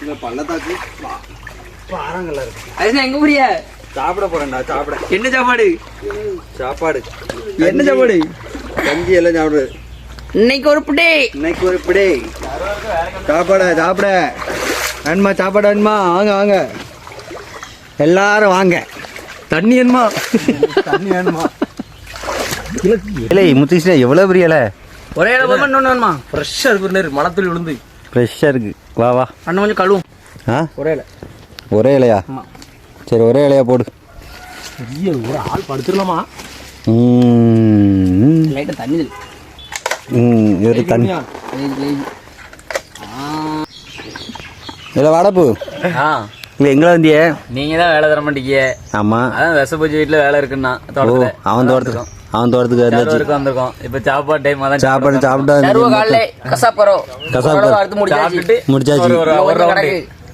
இந்த பள்ளத்தாக்கு. பாறங்கள்ல இருக்கு. அதுதான் எங்க புரிய சாப்பிட போறேன்டா சாப்பிட. என்ன சாப்பாடு? சாப்பாடு. என்ன சாப்பாடு? கஞ்சி எல்லாம் சாப்பிடு. இன்னைக்கு ஒரு புடி. இன்னைக்கு ஒரு பிடி. சாப்பாட சாப்பிட. வேணுமா சாப்பாடு வேணுமா வாங்க வாங்க. எல்லாரும் வாங்க. தண்ணி என்னமா தண்ணி வேணுமா? இல்லை முத்துக்கிருஷ்ணா எவ்வளோ பெரிய இலை? ஒரே இடம் போதுமா இன்னொன்று வேணுமா? ஃப்ரெஷ்ஷாக இருக்கு நேரு. மலத்துளி விழுந்து ஃப்ரெஷ்ஷாக இருக்கு. வா வா. அண்ணன் கொஞ்சம் கழுவும். ஆ? ஒரே இலை. ஒரே இலையா? ஆமா. சரி ஒரே இலையா போடு. ஐயோ ஒரு ஆள் படுத்துடலாமா? ம், லைட்டாக தண்ணி. ம், இது தண்ணி. இல்லை வாடப்பு ஆ. இல்லை எங்கே வந்திய? நீங்க தான் வேலை தர மாட்டீங்க. ஆமாம் அதான் விசப்பூச்சி வீட்டுல வேலை இருக்குன்னா தோட்டத்துல. அவன் தோட்டத்துக்கு அவன் தோட்டத்துக்கு வந்தாச்சு. வந்திருக்கோம். இப்ப சாப்பாடு டைம் அதான் சாப்பாடு சாப்பிட்டா சர்வ காலையில கசாப்பரோ கசாப்பு. கசாப்பு அடுத்து முடிச்சாச்சு. முடிச்சாச்சு.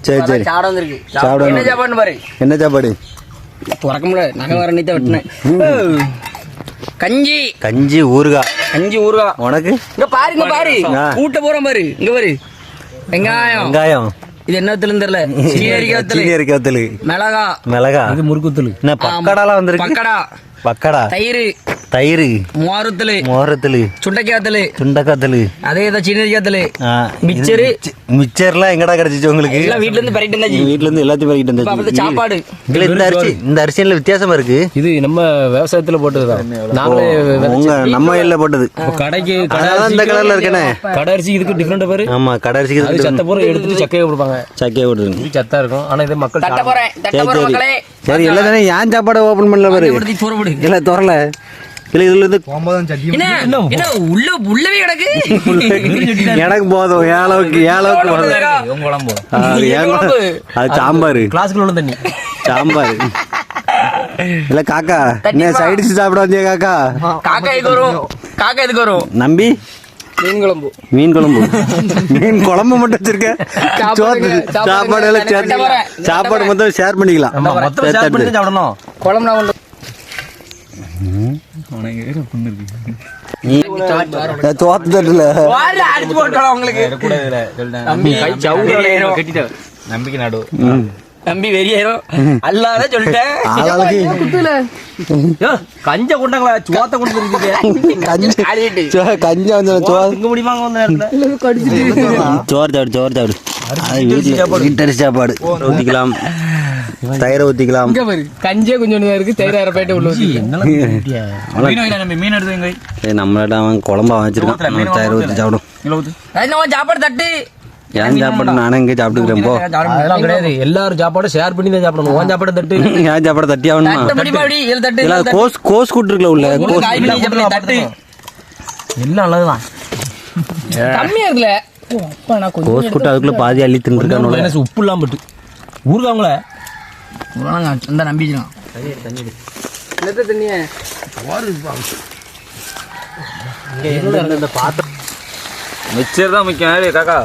சரி, சரி. சாப்பிட வந்திருக்கு. சாப்பிட என்ன சாப்பாடுன்னு பாரு. என்ன சாப்பாடு? துறக்க முடியல. நகை வர நீத்த வெட்டினேன். கஞ்சி. கஞ்சி ஊறுகாய் கஞ்சி ஊறுகா. உனக்கு? இங்க பாரு. இங்க பாரு. கூட்ட போறோம் பாரு. இங்க பாரு. வெங்காயம். வெங்காயம். இது என்ன வத்தலும் தெரியல? சீனரிக்கா வத்தல் மிளகா. மிளகா. இது முறுக்குத்தல் என்ன பக்கடாலாம் வந்திருக்கு? பக்கடா. பக்கடா. தயிர். தயிர். மோரத்தல். மோரத்தல். சுண்டைக்காத்தல். சுண்டக்காத்தல். அதே தான் சீனரிக்காத்தல் மிச்சரு. மிச்சர்லாம் எங்கடா கிடைச்சிச்சு உங்களுக்கு? எல்லாம் வீட்ல இருந்து பறிட்டு இருந்தாச்சு வீட்ல இருந்து எல்லாத்தையும் வந்தாச்சு. அப்பதான் சாப்பாடு. இல்ல இந்த அரிசி இந்த அரிசியில வித்தியாசமா இருக்கு. இது நம்ம விவசாயத்துல போட்டதுதான் நாங்களே உங்க நம்ம வயல்ல போட்டது. கடைக்கு கடை இந்த கலர்ல இருக்கனே. கடை அரிசி இதுக்கு டிஃப்ரெண்ட் பாரு. ஆமா கடை அது அரிசிக்கு சத்த பூரா எடுத்துட்டு சக்கையை கொடுப்பாங்க சக்கையா இது சத்தா இருக்கும். ஆனா இது மக்கள் தட்ட சாப்பிட- போறேன் தட்ட சரி இல்ல தானே ஏன் சாப்பாடை ஓபன் பண்ணல பாரு? இல்ல திறல இல்ல இதுல இருந்து போகும்போதும் சட்டி என்ன? என்ன உள்ள உள்ளவே கிடக்கு? எனக்கு போதும் ஏழவுக்கு ஏழவுக்கு போதும். குழம்பு. அது சாம்பார். கிளாஸ்க்குள்ள உள்ள தண்ணி. சாம்பார். இல்ல காக்கா என்ன சைடு டிஷ் சாப்பிட வந்தியா காக்கா? காக்கா இதுக்கு வரும்? காக்கா இதுக்கு வரும்? நம்பி? மீன் குழம்பு. மீன் குழம்பு. மீன் குழம்பு மட்டும் வச்சிருக்க. சாப்பாடு சாப்பாடு எல்லாம். சாப்பாடு மொத்தம் ஷேர் பண்ணிக்கலாம். குழம்பு நம்பிக்கை நாடு தம்பி வெறியாயிரும் அல்லாத சொல்லிட்டேன் கஞ்ச கொண்டாங்களா சோத்த கொண்டு கஞ்சி வந்து சோறு திங்க முடியுமாங்க வந்த நேரத்துல சோறு சாப்பிடு சோறு தயிரை ஊத்திக்கலாம். இங்க பாரு கஞ்சே கொஞ்சம் இருக்கு தயிர் அரை பேட்டு உள்ள ஊத்தி. மீன் எடுத்து வைங்க. சரி நம்மள்ட்ட அவன் குழம்பா வச்சிருக்கான் நம்ம தயிரை ஊத்தி சாப்பிடும் அது நம்ம சாப்பாடு தட்டு. ஏன் சாப்பாடு? நானே இங்கே சாப்பிட்டுக்கிறேன் போ. அதெல்லாம் கிடையாது. எல்லாரும் சாப்பாடும் ஷேர் பண்ணி தான் சாப்பிடணும். உன் சாப்பாடு தட்டு. ஏன் சாப்பாடு தட்டி ஆகணுமா? தட்டு இல்ல. கோஸ் கோஸ் கூட்டுருக்குல உள்ள உள்ள கோஸ் தட்டு. எல்லாம் நல்லதுதான். கம்மியா இருக்குல்ல. ஓ, அப்பா நான் கொஞ்சம் கோஸ் கூட்டு அதுக்குள்ள பாதி அள்ளி மைனஸ் உப்பு இல்லாம பட்டு ஊருக்காங்களே இவ்வளவு இந்த நம்பிக்கலாம். தண்ணிய இந்த பாத்திரம் மிச்சர் தான் முக்கியம் காக்கா.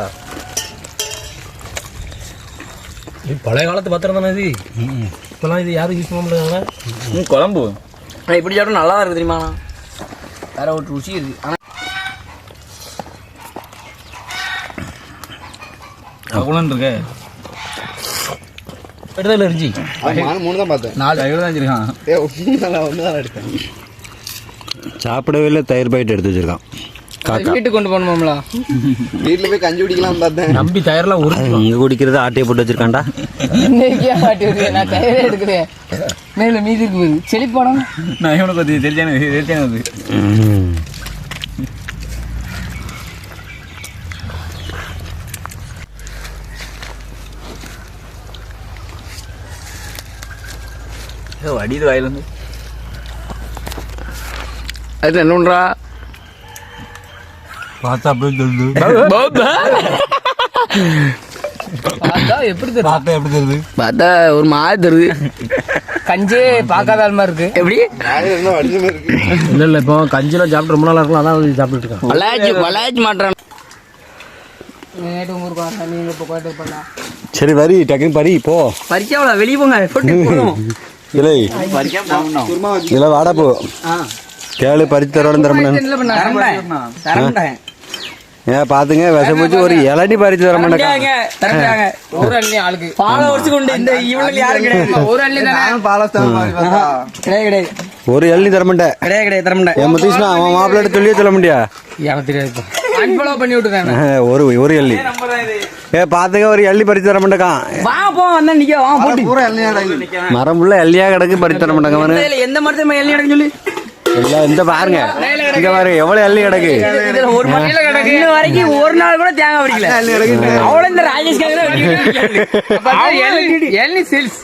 பழைய காலத்து பாத்திரம் தானே இது? இப்பெல்லாம் இது யாரும் யூஸ் பண்ண முடியாங்க ம், குழம்பு. ஆனா இப்படி சாப்பிட்டா நல்லா இருக்கு தெரியுமா? வேற ஒரு ருசி இருக்கு. ஆனா அவ்வளோன்னு இருக்கு. எடுதல் இருந்துச்சு நானும் மூணு தான் பார்த்தேன். நாலு ஐநூறு தான் வச்சிருக்கான். ஏ ஒன்று தான் ஒன்று தான் எடுத்தேன் சாப்பிடவே இல்லை தயிர் பாக்கெட் எடுத்து வச்சிருக்கான். வீட்டுக்கு கொண்டு போகணுமாம்ல? வீட்டில் போய் கஞ்சி குடிக்கலாம் பார்த்தேன். நம்பி தயாரெல்லாம் ஒரு இங்க குடிக்கிறது ஆட்டையை போட்டு இன்னைக்கே மாட்டி விடுறேன் நான் தயிரே எடுக்கிறேன் மேல மீதி இருக்கு. செழிப்பாடம் நான் இவனுக்கு அது. தெரிஞ்சானு ஏதோ அடிது வாயில இருந்து. அது என்ன பண்றா? பார்த்தா அப்படியே தெரியுது. பார்த்தா எப்படி தெரியுது? பார்த்தா எப்படி தெரியுது? பார்த்தா ஒரு மாதிரி தெரியுது. கஞ்சே பார்க்காத ஆள் மாதிரி இருக்கு. எப்படி? இல்ல இல்ல இப்போ கஞ்சிலாம் சாப்பிட்டு ரொம்ப நாளா இருக்கலாம். அதான் சாப்பிட்டு இருக்கான். இப்போ கோட்டை பண்ணலாம் சரி வரி டக்குன்னு பரி போ. பறிக்காவல வெளியே போங்க இல்லை இல்லை வாடா போ. கேளு தரமாட்டேன் தரமாட்டேன் ஏன் பாத்துங்க விஷப்பூச்சி ஒரு இளநி பறிச்சு தர தரட்டாங்க ஒரு இளநி தர மாட்டேன். மாட்டேன். அவன் மாப்பிள்ளை சொல்லியே சொல்ல முடியா எனக்கு தெரியாது அன்ஃபாலோ பண்ணி விட்டுருக்காங்க ஒரு ஒரு எள்ளி. ஏ பாத்துங்க ஒரு எள்ளி பறிச்சு தர மாட்டேக்கான் வா போ வந்தா நிக்க வா போட்டு. மரம் உள்ள எள்ளியா கிடக்கு பறிச்சு தர மாட்டாங்க எந்த மரத்தையும் எல்லாம் எனக்கு சொல்லு. எல்லாம் இந்த பாருங்க. இங்க பாருங்க எவ்வளவு எள்ளி கிடக்கு? இதுல ஒரு மரத்துல கிடக்கு. இன்ன வரைக்கும் ஒரு நாள் கூட தேங்காய் பறிக்கல அவ்வளவு இந்த ராஜேஷ் எள்ளி சேல்ஸ்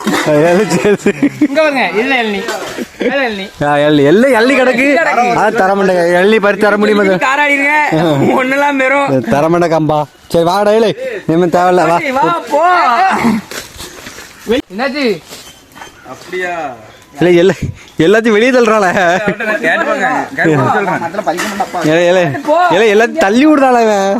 எள்ளி சரி. இங்க பாருங்க இதுல எள்ளி. இதுல எள்ளி கிடக்கு. அது தர மாட்டேங்க. எள்ளி பறிச்சு தர முடியுமா? ஒன்னெல்லாம் பெறும் தர மாட்டேக்காம்பா சரி வாடா இல்லை நிம்ம தேவையில்ல வா. போ. என்னாச்சு? இல்லை எல்லா எல்லாத்தையும் வெளியே தள்ளுறாள எல்லாத்தையும் தள்ளி விடுறாள இவன்